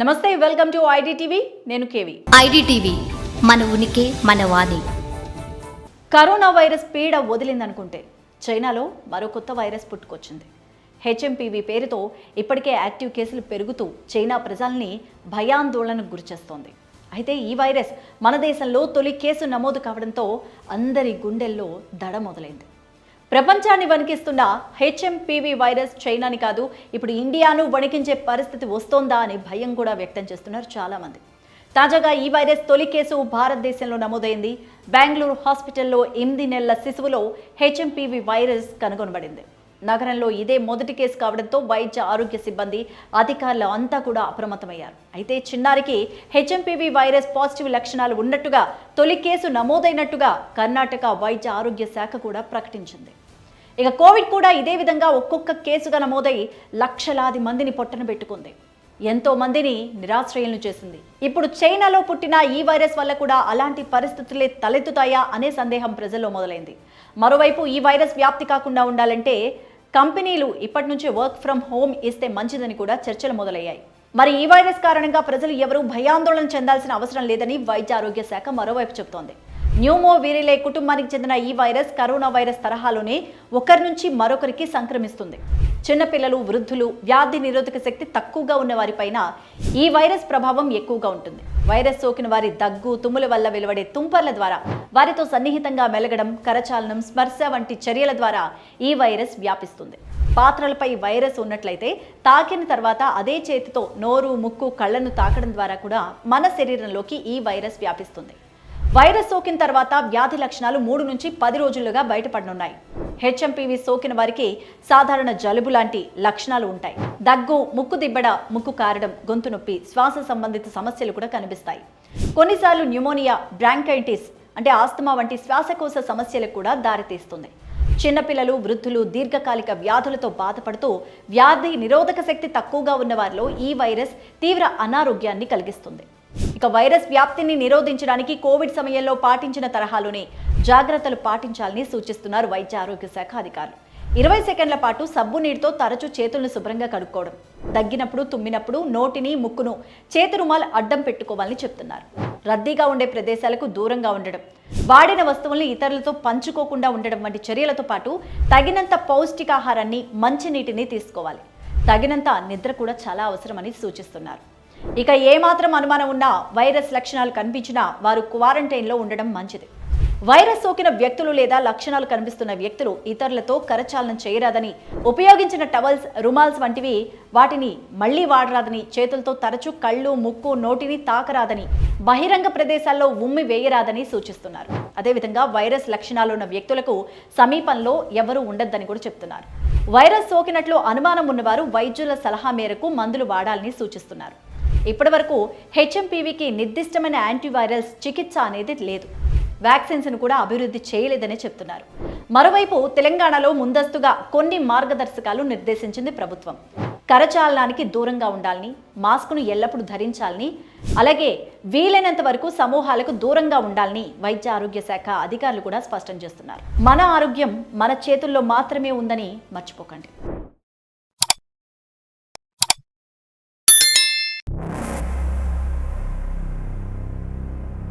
నమస్తే welcome to IDTV. నేను KV. IDTV మన ఉనికి మన వాణి. కరోనా వైరస్ పీడ వదిలిందనుకుంటే చైనాలో మరో కొత్త వైరస్ పుట్టుకొచ్చింది. హెచ్ఎంపీవీ పేరుతో ఇప్పటికే యాక్టివ్ కేసులు పెరుగుతూ చైనా ప్రజల్ని భయాందోళనకు గురిచేస్తోంది. అయితే ఈ వైరస్ మన దేశంలో తొలి కేసు నమోదు కావడంతో అందరి గుండెల్లో దడ మొదలైంది. ప్రపంచాన్ని వణికిస్తున్న హెచ్ఎంపీవీ వైరస్ చైనాని కాదు ఇప్పుడు ఇండియాను వణికించే పరిస్థితి వస్తోందా అని భయం కూడా వ్యక్తం చేస్తున్నారు చాలామంది. తాజాగా ఈ వైరస్ తొలి కేసు భారతదేశంలో నమోదైంది. బెంగళూరు హాస్పిటల్లో ఎనిమిది నెలల శిశువులో హెచ్ఎంపీవీ వైరస్ కనుగొనబడింది. నగరంలో ఇదే మొదటి కేసు కావడంతో వైద్య ఆరోగ్య సిబ్బంది అధికారులు అంతా కూడా అప్రమత్తమయ్యారు. అయితే చిన్నారికి హెచ్ఎంపీవీ వైరస్ పాజిటివ్ లక్షణాలు ఉన్నట్టుగా తొలి కేసు నమోదైనట్టుగా కర్ణాటక వైద్య ఆరోగ్య శాఖ కూడా ప్రకటించింది. ఇక కోవిడ్ కూడా ఇదే విధంగా ఒక్కొక్క కేసుగా నమోదై లక్షలాది మందిని పొట్టన పెట్టుకుంది. ఎంతో మందిని నిరాశ్రయులను చేసింది. ఇప్పుడు చైనాలో పుట్టిన ఈ వైరస్ వల్ల కూడా అలాంటి పరిస్థితులే తలెత్తుతాయా అనే సందేహం ప్రజల్లో మొదలైంది. మరోవైపు ఈ వైరస్ వ్యాప్తి కాకుండా ఉండాలంటే కంపెనీలు ఇప్పటి నుంచే వర్క్ ఫ్రమ్ హోమ్ ఇస్తే మంచిదని కూడా చర్చలు మొదలయ్యాయి. మరి ఈ వైరస్ కారణంగా ప్రజలు ఎవరూ భయాందోళన చెందాల్సిన అవసరం లేదని వైద్య ఆరోగ్య శాఖ మరోవైపు చెబుతోంది. న్యూమో వీరిలే కుటుంబానికి చెందిన ఈ వైరస్ కరోనా వైరస్ తరహాలోనే ఒకరి నుంచి మరొకరికి సంక్రమిస్తుంది. చిన్నపిల్లలు వృద్ధులు వ్యాధి నిరోధక శక్తి తక్కువగా ఉన్న వారిపైన ఈ వైరస్ ప్రభావం ఎక్కువగా ఉంటుంది. వైరస్ సోకిన వారి దగ్గు తుమ్ముల వల్ల వెలువడే తుంపర్ల ద్వారా వారితో సన్నిహితంగా మెలగడం కరచాలనం స్పర్శ వంటి చర్యల ద్వారా ఈ వైరస్ వ్యాపిస్తుంది. పాత్రలపై వైరస్ ఉన్నట్లయితే తాకిన తర్వాత అదే చేతితో నోరు ముక్కు కళ్ళను తాకడం ద్వారా కూడా మన శరీరంలోకి ఈ వైరస్ వ్యాపిస్తుంది. వైరస్ సోకిన తర్వాత వ్యాధి లక్షణాలు మూడు నుంచి పది రోజులుగా బయటపడనున్నాయి. హెచ్ఎంపీవీ సోకిన వారికి సాధారణ జలుబు లాంటి లక్షణాలు ఉంటాయి. దగ్గు ముక్కు దిబ్బడ ముక్కు కారడం గొంతు నొప్పి శ్వాస సంబంధిత సమస్యలు కూడా కనిపిస్తాయి. కొన్నిసార్లు న్యూమోనియా బ్రాంకైటిస్ అంటే ఆస్తమా వంటి శ్వాసకోశ సమస్యలకు కూడా దారితీస్తుంది. చిన్నపిల్లలు వృద్ధులు దీర్ఘకాలిక వ్యాధులతో బాధపడుతూ వ్యాధి నిరోధక శక్తి తక్కువగా ఉన్న వారిలో ఈ వైరస్ తీవ్ర అనారోగ్యాన్ని కలిగిస్తుంది. ఇక వైరస్ వ్యాప్తిని నిరోధించడానికి కోవిడ్ సమయంలో పాటించిన తరహాలోనే జాగ్రత్తలు పాటించాలని సూచిస్తున్నారు వైద్య ఆరోగ్య శాఖ అధికారులు. ఇరవై సెకండ్ల పాటు సబ్బు నీటితో తరచూ చేతులను శుభ్రంగా కడుక్కోవడం దగ్గినప్పుడు తుమ్మినప్పుడు నోటిని ముక్కును చేతి రుమాలు అడ్డం పెట్టుకోవాలని చెప్తున్నారు. రద్దీగా ఉండే ప్రదేశాలకు దూరంగా ఉండడం వాడిన వస్తువుల్ని ఇతరులతో పంచుకోకుండా ఉండడం వంటి చర్యలతో పాటు తగినంత పౌష్టికాహారాన్ని మంచినీటిని తీసుకోవాలి. తగినంత నిద్ర కూడా చాలా అవసరమని సూచిస్తున్నారు. ఇక ఏమాత్రం అనుమానం ఉన్నా వైరస్ లక్షణాలు కనిపించినా వారు క్వారంటైన్లో ఉండడం మంచిది. వైరస్ సోకిన వ్యక్తులు లేదా లక్షణాలు కనిపిస్తున్న వ్యక్తులు ఇతరులతో కరచాలనం చేయరాదని ఉపయోగించిన టవల్స్ రుమాల్స్ వంటివి వాటిని మళ్ళీ వాడరాదని చేతులతో తరచూ కళ్ళు ముక్కు నోటిని తాకరాదని బహిరంగ ప్రదేశాల్లో ఉమ్మి వేయరాదని సూచిస్తున్నారు. అదేవిధంగా వైరస్ లక్షణాలు ఉన్న వ్యక్తులకు సమీపంలో ఎవరూ ఉండొద్దని కూడా చెప్తున్నారు. వైరస్ సోకినట్లు అనుమానం ఉన్నవారు వైద్యుల సలహా మేరకు మందులు వాడాలని సూచిస్తున్నారు. ఇప్పటివరకు హెచ్ఎంపీవీకి నిర్దిష్టమైన యాంటీవైరల్స్ చికిత్స అనేది లేదు. వ్యాక్సిన్స్ను కూడా అభివృద్ధి చేయలేదని చెప్తున్నారు. మరోవైపు తెలంగాణలో ముందస్తుగా కొన్ని మార్గదర్శకాలు నిర్దేశించింది ప్రభుత్వం. కరచాలనానికి దూరంగా ఉండాలని మాస్క్ను ఎల్లప్పుడూ ధరించాలని అలాగే వీలైనంత వరకు సమూహాలకు దూరంగా ఉండాలని వైద్య ఆరోగ్య శాఖ అధికారులు కూడా స్పష్టం చేస్తున్నారు. మన ఆరోగ్యం మన చేతుల్లో మాత్రమే ఉందని మర్చిపోకండి.